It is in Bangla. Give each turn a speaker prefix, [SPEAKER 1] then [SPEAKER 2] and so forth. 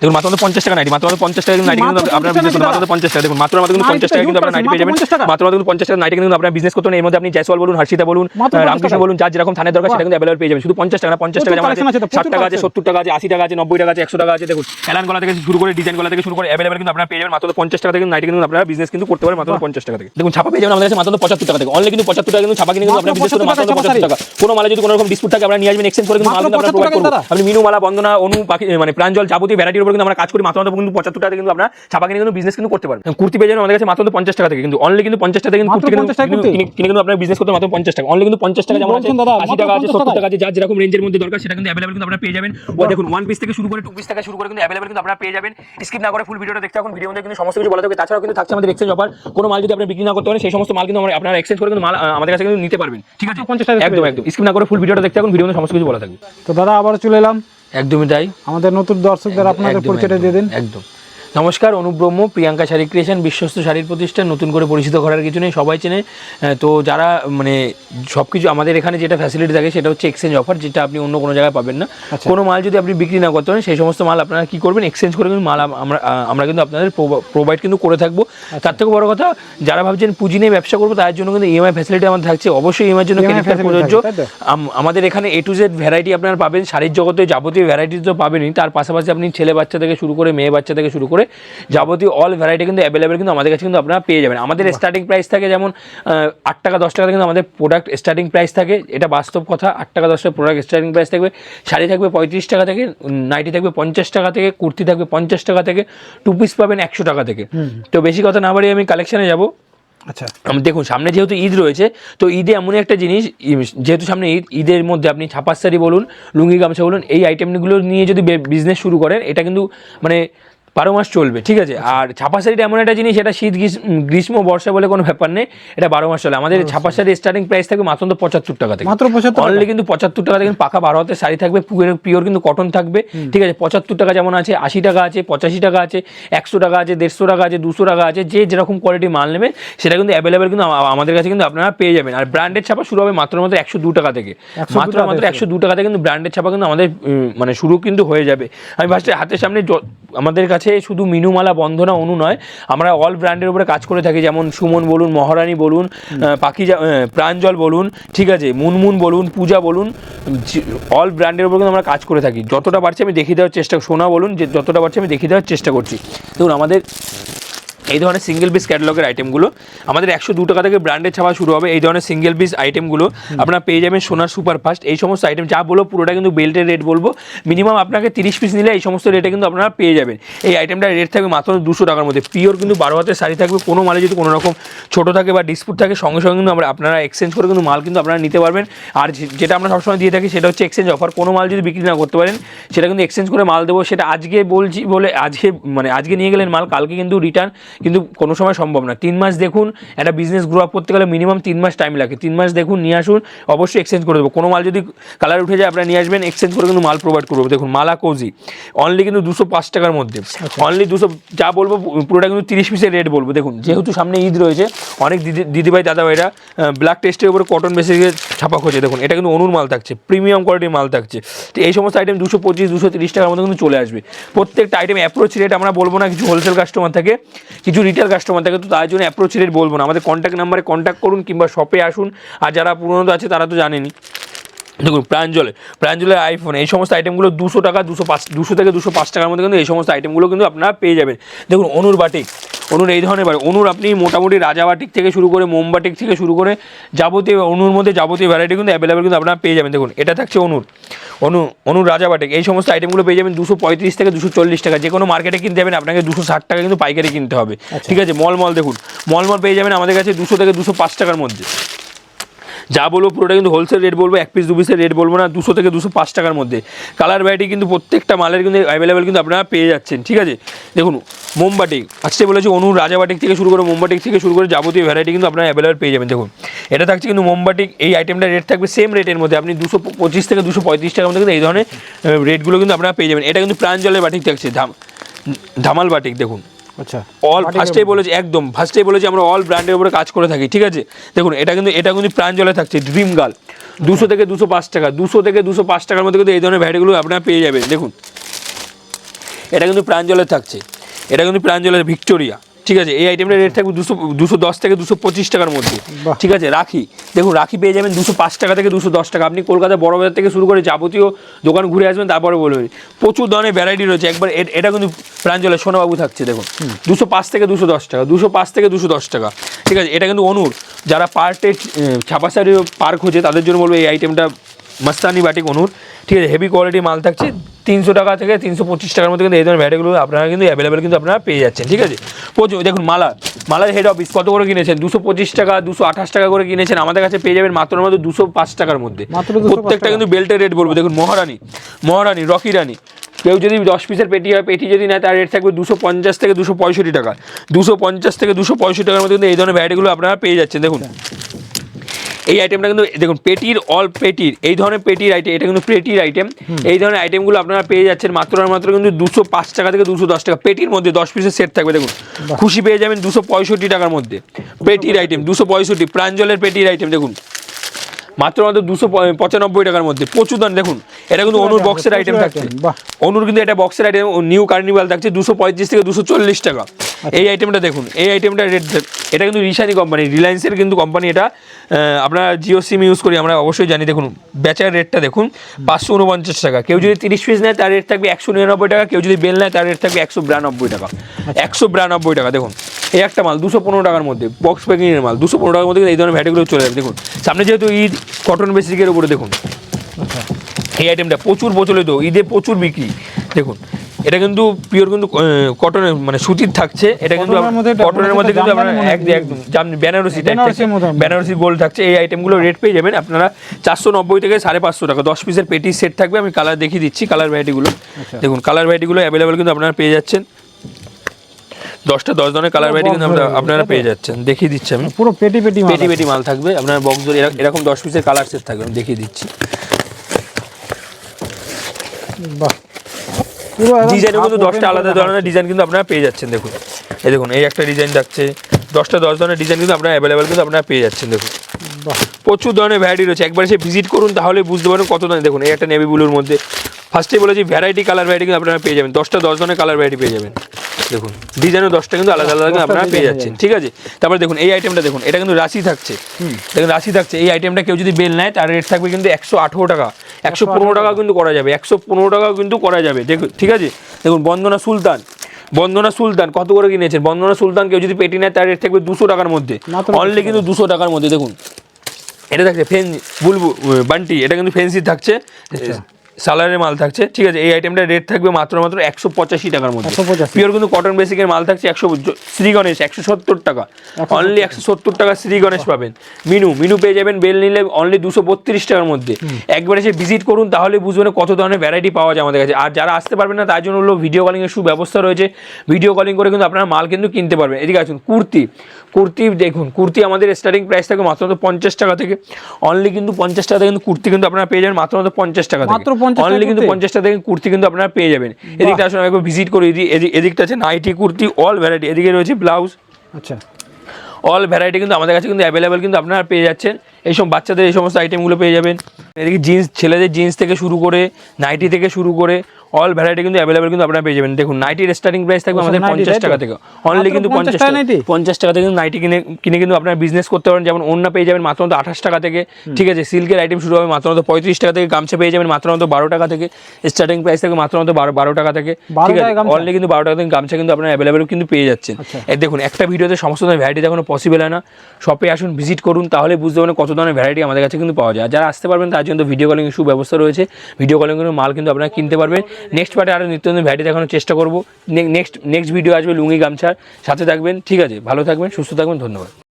[SPEAKER 1] দেখুন মাত্র পঞ্চাশ টাকা নাইটি মাত্র পঞ্চাশ টাকা কিন্তু নাইটি কিন্তু
[SPEAKER 2] মাত্র
[SPEAKER 1] আপনার বিজনেস করতে মাত্র পঞ্চাশ টাকা দেখুন মাত্র আমাদের কিন্তু পঞ্চাশ টাকা কিন্তু আপনার নাইটি পেয়ে যাবেন
[SPEAKER 2] মাত্র
[SPEAKER 1] মাত্র কিন্তু পঞ্চাশ টাকা নাইটি কিন্তু আপনার বিজনেস করতে এর মধ্যে আপনি জয়সওয়াল বলুন হর্ষিতা বলুন
[SPEAKER 2] মাত্র
[SPEAKER 1] আহ,
[SPEAKER 2] 50
[SPEAKER 1] রামকৃষ্ণ বলুন যার যেরকম থানের দরকার সেটা কিন্তু অ্যাভেলেবল পেয়ে যাবেন। শুধু পঞ্চাশ টাকা পঞ্চাশ টাকা যেমন আছে ষাট টাকা আছে সত্তর টাকা আছে আশি টাকা আছে নব্বই টাকা আছে একশো টাকা আছে দেখুন এলান গলা থেকে শুরু করে ডিজাইন গলা থেকে শুরু করে অ্যাভেলেবল কিন্তু আপনারা পেয়ে যাবেন মাত্র পঞ্চাশ টাকা থেকে নাইটি কিন্তু আপনারা বিজনেস কিন্তু করতে পারেন মাত্র পঞ্চাশ টাকা থেকে। দেখুন ছাপা পেয়ে যাবেন আমাদের কাছে মাত্র পঁচাত্তর টাকা থেকে। অনলি কিন্তু পঁচাত্তর টাকা কিন্তু ছাপা কিনে কিন্তু
[SPEAKER 2] মাত্র
[SPEAKER 1] আপনারা বিজনেস করতে মাত্র
[SPEAKER 2] টাকা
[SPEAKER 1] পঁচাত্তর টাকা। কোনো মালে যদি কোনো রকম ডিসপুট থাকে আপনারা নিয়ে আসবেন এক্সচেঞ্জ করে কিন্তু মাল
[SPEAKER 2] মাত্র
[SPEAKER 1] কিন্তু
[SPEAKER 2] 75
[SPEAKER 1] প্রোভাইড করব। আপনি মিনু মালা বন্দনা অনু পাখি মানে প্রাঞ্জল যাবতীয় ভ্যারাইটির উপর কিন্তু আমরা কাজ করি মাত্র কিন্তু পঁচাত্তর টাকা কিন্তু আপনারা ছাপা কিনে কিন্তু বিজনেস কিন্তু করতে পারেন কুর্তি পেয়ে যাবেন আমাদের কাছে মাত্র পঞ্চাশ টাকা থেকে কিন্তু অনলি কিন্তু পঞ্চাশ টাকা কিন্তু কুর্তি কিনে
[SPEAKER 2] 50 টাকা
[SPEAKER 1] কিন্তু- আপনারা বিজনেস করতে মাত্র পঞ্চাশ টাকা। অনলি কিন্তু পঞ্চাশ টাকা যেমন আছে? আশি টাকা আছে সত্তর টাকা আছে যার যেরকম রেঞ্জের মধ্যে দরকার সেটা কিন্তু অ্যাভেলেবল কিন্তু আপনারা পেয়ে যাবেন। ও দেখুন ওয়ান পিস থেকে শুরু করে টু পিস থেকে শুরু করে কিন্তু অ্যাভেলেবল কিন্তু আপনারা পেয়ে যাবেন। স্কিপ না করে ফুল ভিডিওটা দেখতে থাকুন ভিডিও মধ্যে কিন্তু সমস্ত কিছু বলা থাকবে তাছাড়াও কিন্তু থাকছে আমাদের এক্সচেঞ্জ অফার কোনো মাল যদি আপনি বিক্রি না করতে পারেন সেই সমস্ত মাল কিন্তু আমরা- আপনারা এক্সচেঞ্জ করে কিন্তু মাল আমাদের কাছে কিন্তু নিতে পারবেন। ঠিক আছে?
[SPEAKER 2] 50 টাকা
[SPEAKER 1] একদম একদম। স্কিপ না করে ফুল ভিডিওটা দেখতে থাকুন ভিডিও মধ্যে সমস্ত কিছু বলা থাকবে
[SPEAKER 2] তো দাদা আবার চলে এলাম।
[SPEAKER 1] একদমই তাই।
[SPEAKER 2] আমাদের নতুন দর্শকদের আপনাদের পরিচয়টা দিয়ে দিন।
[SPEAKER 1] একদম। নমস্কার অনুব্রহ্ম প্রিয়াঙ্কা শাড়ি ক্রিয়েশন বিশ্বস্ত শাড়ির প্রতিষ্ঠান নতুন করে পরিচিত করার কিছু নেই সবাই চেনে। তো যারা মানে সব কিছু আমাদের এখানে যেটা ফ্যাসিলিটি থাকে সেটা হচ্ছে এক্সচেঞ্জ অফার যেটা আপনি অন্য কোনো জায়গায় পাবেন না।
[SPEAKER 2] আচ্ছা।
[SPEAKER 1] কোনো মাল যদি আপনি বিক্রি না করতে পারেন সেই সমস্ত মাল আপনারা কি করবেন? এক্সচেঞ্জ করে কিন্তু মাল আমরা আমরা কিন্তু আপনাদের প্রোভাইড কিন্তু করে থাকব। তার থেকে বড় কথা যারা ভাবছেন পুঁজি নিয়ে ব্যবসা করব তার জন্য কিন্তু ইএমআই ফ্যাসিলিটি আমাদের থাকছে। অবশ্যই ইএমআই জন্য ক্রেডিট প্রযোজ্য। আমাদের এখানে এ টু জেড ভ্যারাইটি আপনারা পাবেন। শাড়ির জগতে যাবতীয় ভ্যারাইটি তো পাবেনই। তার পাশাপাশি আপনি ছেলে বাচ্চা থেকে শুরু করে মেয়ে বাচ্চা থেকে শুরু করে যাবতীয় অল ভ্যারাইটি কিন্তু অ্যাভেলেবেল কিন্তু আমাদের কাছে কিন্তু আপনারা পেয়ে যাবেন। আমাদের স্টার্টিং প্রাইস থাকে যেমন আট টাকা দশ টাকা থেকে কিন্তু আমাদের প্রোডাক্ট স্টার্টিং প্রাইস থাকে। এটা বাস্তব কথা আট টাকা দশ টাকা প্রোডাক্ট স্টার্টিং প্রাইস থাকবে। শাড়ি থাকবে পঁয়ত্রিশ টাকা থেকে নাইটি থাকবে পঞ্চাশ টাকা থেকে কুর্তি থাকবে পঞ্চাশ টাকা থেকে টু পিস পাবেন একশো টাকা থেকে। তো বেশি কথা না বাড়িয়ে আমি কালেকশানে যাব।
[SPEAKER 2] আচ্ছা।
[SPEAKER 1] দেখুন সামনে যেহেতু ঈদ রয়েছে তো ঈদে এমনই একটা জিনিস যেহেতু সামনে ঈদ ঈদের মধ্যে আপনি ছাপাস শাড়ি বলুন লুঙ্গি গামছা বলুন এই আইটেমগুলো নিয়ে যদি বিজনেস শুরু করেন এটা কিন্তু মানে বারো মাস চলবে ঠিক আছে? আর ছাপা শাড়িটা এমন একটা জিনিস এটা শীত গ্রীষ্ম- গ্রীষ্ম বর্ষা বলে কোনো ব্যাপার নেই এটা বারো মাস চলে। আমাদের ছাপা শাড়ির স্টার্টিং প্রাইস থাকবে মাত্র পঁচাত্তর টাকা থেকে।
[SPEAKER 2] মাত্র 75 টাকা?
[SPEAKER 1] অনলি কিন্তু পঁচাত্তর টাকা থেকে পাকা বারো হাতের শাড়ি থাকবে পিওর কিন্তু কটন থাকবে ঠিক আছে? পঁচাত্তর টাকা যেমন আছে আশি টাকা আছে পঁচাশি টাকা আছে একশো টাকা আছে দেড়শো টাকা আছে দুশো টাকা আছে যে যেরকম কোয়ালিটি মাল নেবে সেটা কিন্তু অ্যাভেলেবেল কিন্তু আমাদের কাছে কিন্তু আপনারা পেয়ে যাবেন। আর ব্র্যান্ডেড ছাপা শুরু হবে মাত্র মাত্র একশো দু টাকা থেকে। মাত্র মাত্র একশো দু টাকা থেকে কিন্তু ব্র্যান্ডেড ছাপা কিন্তু আমাদের মানে শুরু কিন্তু হয়ে যাবে। আমি ফার্স্টে হাতের সামনে আমাদের কাছে শুধু মিনুমালা বন্ধনা অনু নয় আমরা অল ব্র্যান্ডের উপরে কাজ করে থাকি যেমন সুমন বলুন মহারানী বলুন পাখি পাখিজা প্রাঞ্জল বলুন ঠিক আছে মুনমুন বলুন পূজা বলুন অল ব্র্যান্ডের উপরে কিন্তু আমরা কাজ করে থাকি। যতটা পারছি আমি দেখিয়ে দেওয়ার চেষ্টা সোনা বলুন যে যতটা পারছি আমি দেখিয়ে দেওয়ার চেষ্টা করছি। দেখুন আমাদের এই ধরনের সিঙ্গেল পিস ক্যাটালগের আইটেমগুলো আমাদের একশো দু টাকা থেকে ব্র্যান্ডের ছাপা শুরু হবে এই ধরনের সিঙ্গেল পিস আইটেমগুলো আপনারা পেয়ে যাবেন সোনার সুপার ফাস্ট এই সমস্ত আইটেম যা বলব পুরোটা কিন্তু বেল্টের রেট বলব। মিনিমাম আপনাকে তিরিশ পিস নিলে এই সমস্ত রেটে কিন্তু আপনারা পেয়ে যাবেন। এই আইটেমটার রেট থাকবে মাত্র দুশো টাকার মধ্যে। পিওর কিন্তু বারো হাতের শাড়ি থাকবে। কোনো মালে যদি কোনো রকম ছোটো থাকে বা ডিসপুট থাকে সঙ্গে সঙ্গে কিন্তু আমরা আপনারা এক্সচেঞ্জ করে কিন্তু মাল কিন্তু আপনারা নিতে পারবেন। আর যেটা আমরা সবসময় দিয়ে থাকি সেটা হচ্ছে এক্সচেঞ্জ অফার কোনো মাল যদি বিক্রি না করতে পারেন সেটা কিন্তু এক্সচেঞ্জ করে মাল দেবো। সেটা আজকে বলছি বলে আজকে মানে আজকে নিয়ে গেলেন মাল কালকে কিন্তু রিটার্ন কিন্তু কোনো সময় সম্ভব না। তিন মাস দেখুন একটা বিজনেস গ্রো আপ করতে গেলে মিনিমাম তিন মাস টাইম লাগে। তিন মাস দেখুন নিয়ে আসুন অবশ্যই এক্সচেঞ্জ করে দেবো। কোনো মাল যদি কালার উঠে যায় আপনারা নিয়ে আসবেন এক্সচেঞ্জ করে কিন্তু মাল প্রোভাইড করব। দেখুন মালা কোজি অনলি কিন্তু দুশো পাঁচ টাকার মধ্যে। অনলি দুশো যা বলব পুরোটা কিন্তু তিরিশ পিসের রেট বলব। দেখুন যেহেতু সামনে ঈদ রয়েছে অনেক দিদি দিদিভাই দাদাভাইরা ব্ল্যাক টেস্টের উপরে কটন বেসিকে ছাপা খোঁজে দেখুন এটা কিন্তু অনুর মাল থাকছে প্রিমিয়াম কোয়ালিটির মাল থাকছে। তো এই সমস্ত আইটেম দুশো পঁচিশ দুশো তিরিশ টাকার মধ্যে কিন্তু চলে আসবে। প্রত্যেকটা আইটেম অ্যাপ্রোচ রেট আমরা বলব না কিছু হোলসেল কাস্টমার থাকে। কিছু রিটেল কাস্টমার থাকে, তো তার জন্য অ্যাপ্রোচ রেট বলব না। আমাদের কন্ট্যাক্ট নাম্বারে কন্ট্যাক্ট করুন কিংবা শপে আসুন। আর যারা পুরনো আছে, তারা তো জানেনই। দেখুন প্রাঞ্জলে প্রাঞ্জলের আইফোন এই সমস্ত আইটেমগুলো দুশো টাকা দুশো পাঁচ দুশো থেকে দুশো পাঁচ টাকার মধ্যে কিন্তু এই সমস্ত আইটেমগুলো কিন্তু আপনারা পেয়ে যাবেন। দেখুন অনুর বাটিক অনুর এই ধরনের বাটিক অনুর আপনি মোটামুটি রাজা বাটিক থেকে শুরু করে মোমবাটিক থেকে শুরু করে যাবতীয় অনুর মধ্যে যাবতীয় ভ্যারাইটি কিন্তু অ্যাভেলেবেল কিন্তু আপনারা পেয়ে যাবেন। দেখুন এটা থাকছে অনুর অনু অনুর রাজা বাটিক এই সমস্ত আইটেমগুলো পেয়ে যাবেন দুশো পঁয়ত্রিশ থেকে দুশো চল্লিশ টাকা। যে কোনো মার্কেটে কিনতে যাবেন আপনাকে দুশো ষাট টাকা কিন্তু পাইকারি কিনতে হবে। ঠিক আছে মল মল দেখুন মল মল পেয়ে যাবেন আমাদের কাছে দুশো থেকে দুশো পাঁচ টাকার মধ্যে। যা বলব পুরোটা কিন্তু হোলসেল রেট বলব, এক পিস দু পিসের রেট বলব না, দুশো থেকে দুশো পাঁচ টাকার মধ্যে। কালার ভ্যারাইটি কিন্তু প্রত্যেকটা মালের কিন্তু অ্যাভেলেবেল কিন্তু আপনারা পেয়ে যাচ্ছেন, ঠিক আছে? দেখুন মোমবাটিক আজকে বলেছি অনু রাজাবাটিক থেকে শুরু করে মোমবাটিক থেকে শুরু করে যাবতীয় ভ্যারাইটি কিন্তু আপনারা অ্যাভেলেবেল পেয়ে যাবেন। দেখুন, এটা থাকছে কিন্তু মোমবাটিক এই আইটেমটা রেট থাকবে সেম রেটের মধ্যে। আপনি দুশো পঁচিশ থেকে দুশো পঁয়ত্রিশ টাকার মধ্যে কিন্তু এই ধরনের রেটগুলো কিন্তু আপনারা পেয়ে যাবেন। এটা কিন্তু প্রাঞ্জলের বাটিক থাকছে, ধাম, ধামাল বাটিক দেখুন।
[SPEAKER 2] আচ্ছা।
[SPEAKER 1] অল ফার্স্টেই বলেছি একদম ফার্স্টেই বলেছি আমরা অল ব্র্যান্ডের উপরে কাজ করে থাকি ঠিক আছে? দেখুন এটা কিন্তু এটা কিন্তু প্রাঞ্জলে থাকছে ড্রিম গার্ল দুশো থেকে দুশো পাঁচ টাকা দুশো থেকে দুশো পাঁচ টাকার মধ্যে কিন্তু এই ধরনের ভ্যারাইটিগুলো আপনারা পেয়ে যাবেন দেখুন। এটা কিন্তু প্রাঞ্জলে থাকছে এটা কিন্তু প্রাঞ্জলের ভিক্টোরিয়া ঠিক আছে এই আইটেমটা রেট থাকবে দুশো দুশো দশ থেকে দুশো পঁচিশ টাকার মধ্যে। ঠিক আছে রাখি। দেখুন রাখি পেয়ে যাবেন দুশো পাঁচ টাকা থেকে দুশো দশ টাকা। আপনি কলকাতা বড় বাজার থেকে শুরু করে যাবতীয় দোকান ঘুরে আসবেন তারপরে বলবেন প্রচুর ধরনের ভ্যারাইটি রয়েছে। একবার এটা কিন্তু প্রাঞ্জলের সোনাবাবু থাকছে দেখুন। দুশো পাঁচ থেকে দুশো দশ টাকা দুশো পাঁচ থেকে দুশো দশ টাকা। ঠিক আছে এটা কিন্তু অনুর। যারা পার্টে ছাপাশাড়ি পার্ক হচ্ছে তাদের জন্য বলব এই আইটেমটা মাস্তানি বাটিক অনুর। ঠিক আছে হেভি কোয়ালিটি মাল থাকছে। তিনশো টাকা থেকে তিনশো পঁচিশ টাকার মধ্যে কিন্তু এই ধরনের ভ্যারাইটিগুলো আপনারা কিন্তু অ্যাভেলেবেল কিন্তু আপনারা পেয়ে যাচ্ছেন ঠিক আছে? প্রচুর দেখুন মালা মালার হেড অফিস কত করে কিনেছেন? দুশো পঁচিশ টাকা দুশো আঠাশ টাকা করে কিনেছেন। আমাদের কাছে পেয়ে যাবেন মাত্র মাত্র দুশো পাঁচ টাকার মধ্যে। প্রত্যেকটা কিন্তু বেল্টের রেট বলব। দেখুন মহারানী মহারানী রকি রানী। কেউ যদি দশ পিসের পেটি হয় পেটি যদি নেয় তার রেট থাকবে দুশো পঞ্চাশ থেকে দুশো পঁয়ষট্টি টাকা। দুশো পঞ্চাশ থেকে দুশো পঁয়ষট্টি টাকার মধ্যে কিন্তু এই ধরনের ভ্যারাইটিগুলো আপনারা পেয়ে যাচ্ছেন। দেখুন এই আইটেমটা কিন্তু দেখুন পেটির অল পেটির এই ধরনের পেটির আইটেম এটা কিন্তু পেটির আইটেম এই ধরনের আইটেমগুলো আপনারা পেয়ে যাচ্ছেন মাত্র আর মাত্র কিন্তু দুশো পাঁচ টাকা থেকে দুশো দশ টাকা। পেটির মধ্যে দশ পিসের সেট থাকবে দেখুন। খুশি পেয়ে যাবেন দুশো পঁয়ষট্টি টাকার মধ্যে। পেটির আইটেম দুশো পঁয়ষট্টি প্রাঞ্জলের পেটির আইটেম দেখুন। মাত্র মাত্র দুশো পঁচানব্বই টাকার মধ্যে। প্রচুর দাম দেখুন এটা কিন্তু অনুর বক্সের আইটেম থাকছে। অনুর কিন্তু এটা বক্সের আইটেম নিউ কার্নিভাল থাকছে দুশো পঁয়ত্রিশ থেকে দুশো চল্লিশ টাকা। এই আইটেমটা দেখুন এই আইটেমটা রেট এটা কিন্তু রিশানি কোম্পানি রিলায়েন্সের কিন্তু কোম্পানি এটা। আমরা জিও সিম ইউজ করি আমরা অবশ্যই জানি দেখুন বেচার রেটটা দেখুন পাঁচশো উনপঞ্চাশ টাকা। কেউ যদি তিরিশ পিস নেয় তার রেট থাকবে একশো নিরানব্বই টাকা কেউ যদি বেল নেয় তার রেট থাকবে একশো বিরানব্বই টাকা। একশো বিরানব্বই টাকা দেখুন। এই একটা মাল দুশো পনেরো টাকার মধ্যে বক্স প্যাকিংয়ের মাল দুশো পনেরো টাকার মধ্যে এই ধরনের ভ্যাটিগুলো চলে যাবে। দেখুন সামনে যেহেতু ঈদ কটন বেসিকের উপরে দেখুন। এই আইটেমটা প্রচুর প্রচলিত ঈদে প্রচুর বিক্রি। দেখুন এটা কিন্তু পিওর কিন্তু কটনের মানে সুতির থাকছে। এটা কিন্তু
[SPEAKER 2] কটনের মধ্যে
[SPEAKER 1] কিন্তু আপনার একদম বেনারসি। বেনারসি গোল্ড থাকছে। এই আইটেমগুলো রেট পেয়ে যাবেন। আপনারা চারশো নব্বই থেকে সাড়ে পাঁচশো টাকা দশ পিসের পেটি সেট থাকবে। আমি কালার দেখিয়ে দিচ্ছি কালার ভ্যারাইটিগুলো দেখুন কালার ভ্যারাইটিগুলো অ্যাভেলেবেল কিন্তু আপনারা পেয়ে যাচ্ছেন। দশটা দশ ধরনের কালার ভ্যারাইটি কিন্তু আপনারা- পেয়ে যাচ্ছেন। দেখিয়ে দিচ্ছি আমি।
[SPEAKER 2] পুরো পেটি পেটি
[SPEAKER 1] পেটি পেটি মাল থাকবে। আপনার বক্স এরকম দশ পিসের কালার সেট থাকবে আমি দেখিয়ে দিচ্ছি।
[SPEAKER 2] বাহ।
[SPEAKER 1] ডিজাইনও কিন্তু দশটা আলাদা ধরনের ডিজাইন কিন্তু আপনারা পেয়ে যাচ্ছেন দেখুন। এই দেখুন এই একটা ডিজাইন থাকছে। দশটা দশ ধরনের ডিজাইন কিন্তু আপনারা অ্যাভেলেবেল কিন্তু আপনারা পেয়ে যাচ্ছেন দেখুন।
[SPEAKER 2] বাহ।
[SPEAKER 1] প্রচুর ধরনের ভ্যারাইটি রয়েছে। একবার এসে ভিজিট করুন তাহলে বুঝতে পারবেন কত ধরনের দেখুন এই একটা নেভি ব্লুর মধ্যে। ফার্স্টে বলেছি ভ্যারাইটি কালার ভ্যারাইটি কিন্তু আপনারা পেয়ে যাবেন। দশটা দশ ধরনের কালার ভ্যারাইটি পেয়ে যাবেন। দেখুন ডিজাইনও দশটা কিন্তু আলাদা আলাদা আপনারা পেয়ে যাচ্ছেন ঠিক আছে? তারপরে দেখুন এই আইটেমটা দেখুন এটা কিন্তু রাশি থাকছে। দেখুন রাশি থাকছে এই আইটেমটা কেউ যদি বেল নেয় তার রেট থাকবে কিন্তু একশো আঠেরো টাকা। একশো পনেরো টাকা। কিন্তু করা যাবে একশো পনেরো টাকাও কিন্তু করা যাবে দেখুন ঠিক আছে? দেখুন বন্দনা সুলতান বন্দনা সুলতান কত করে কিনেছেন? বন্দনা সুলতান কেউ যদি পেটি নেয় তার রেট থাকবে দুশো টাকার মধ্যে। অনলি কিন্তু দুশো টাকার মধ্যে দেখুন। এটা থাকছে ফেন বুলবু বান্টি এটা কিন্তু ফেন্সি থাকছে। সালারের মাল থাকছে ঠিক আছে? এই আইটেমটা রেট থাকবে মাত্র মাত্র একশো পঁচাশি টাকার মধ্যে। পিওর কিন্তু কটন বেসিকের মাল থাকছে একশো শ্রী গণেশ একশো সত্তর টাকা। অনলি একশো সত্তর টাকা শ্রী গণেশ পাবেন। মিনু মিনু পেয়ে যাবেন বেল নিলে অনলি দুশো বত্রিশ টাকার মধ্যে। একবার এসে ভিজিট করুন তাহলে বুঝবেন কত ধরনের ভ্যারাইটি পাওয়া যায় আমাদের কাছে। আর যারা আসতে পারবেন না তার জন্য হলো ভিডিও কলিংয়ের সুব্যবস্থা রয়েছে। ভিডিও কলিং করে কিন্তু আপনারা মাল কিন্তু কিনতে পারবেন। এদিকে আসুন কুর্তি। কুর্তি দেখুন কুর্তি আমাদের স্টার্টিং প্রাইস থাকে মাত্র মাত্র পঞ্চাশ টাকা থেকে। অনলি কিন্তু পঞ্চাশ টাকা থেকে কিন্তু কুর্তি কিন্তু আপনারা পেয়ে যাবেন মাত্র মাত্র পঞ্চাশ টাকা
[SPEAKER 2] মাত্র
[SPEAKER 1] অনলি কিন্তু পঞ্চাশ টাকা থেকে কুর্তি কিন্তু আপনারা পেয়ে যাবেন। এদিকটা আসলে একবার ভিজিট করে। এদিক এদিক- এদিকটা আছে নাইটি কুর্তি অল ভ্যারাইটি এদিকে রয়েছে ব্লাউজ
[SPEAKER 2] আচ্ছা।
[SPEAKER 1] অল ভ্যারাইটি কিন্তু আমাদের কাছে কিন্তু অ্যাভেলেবেল কিন্তু আপনারা পেয়ে যাচ্ছেন। এই সব বাচ্চাদের এই সমস্ত আইটেমগুলো পেয়ে যাবেন। এদিকে জিন্স ছেলেদের জিন্স থেকে শুরু করে নাইটি থেকে শুরু করে অল ভ্যারাইটি কিন্তু অ্যাভেলেবেল কিন্তু আপনারা পেয়ে যাবেন। দেখুন নাইটির স্টার্টিং প্রাইস থাকবে আমাদের পঞ্চাশ টাকা থেকে। অনলি কিন্তু পঞ্চাশ
[SPEAKER 2] টাকা
[SPEAKER 1] পঞ্চাশ টাকা থেকে কিন্তু নাইটি কিনে কিনে কিন্তু আপনারা বিজনেস করতে পারেন। যেমন অন্য পেয়ে যাবেন মাত্র মাত্র আঠাশ টাকা থেকে। ঠিক আছে সিল্কের আইটেম শুরু হবে মাত্র মাত্র পঁয়ত্রিশ টাকা থেকে। গামছা পেয়ে যাবেন মাত্র মাত্র বারো টাকা থেকে। স্টার্টিং প্রাইস থাকবে মাত্র মাত্র বারো বারো টাকা থেকে। ঠিক আছে অনলি কিন্তু বারো টাকা থেকে গামছা কিন্তু আপনারা অ্যাভেলেবেল কিন্তু পেয়ে যাচ্ছেন।
[SPEAKER 2] আচ্ছা।
[SPEAKER 1] এই দেখুন একটা ভিডিওতে সমস্ত ধরনের ভ্যারাইটি দেখানো পসিবল হয় না। শপে আসুন ভিজিট করুন তাহলে বুঝতে পারবেন কত ধরনের ভ্যারাইটি আমাদের কাছে কিন্তু পাওয়া যায়। যারা আসতে পারবেন তার জন্য ভিডিও কলিং সুব্যবস্থা রয়েছে। ভিডিও কলিং এর মাল কিন্তু আপনারা কিনতে পারবেন। নেক্সট পার্টে আরও নিত্য নতুন ভ্যারাইটি দেখানোর চেষ্টা করব। নেক্সট নেক্সট ভিডিও আসবে লুঙ্গি গামছার সাথে থাকবেন। ঠিক আছে, ভালো থাকবেন, সুস্থ থাকবেন, ধন্যবাদ।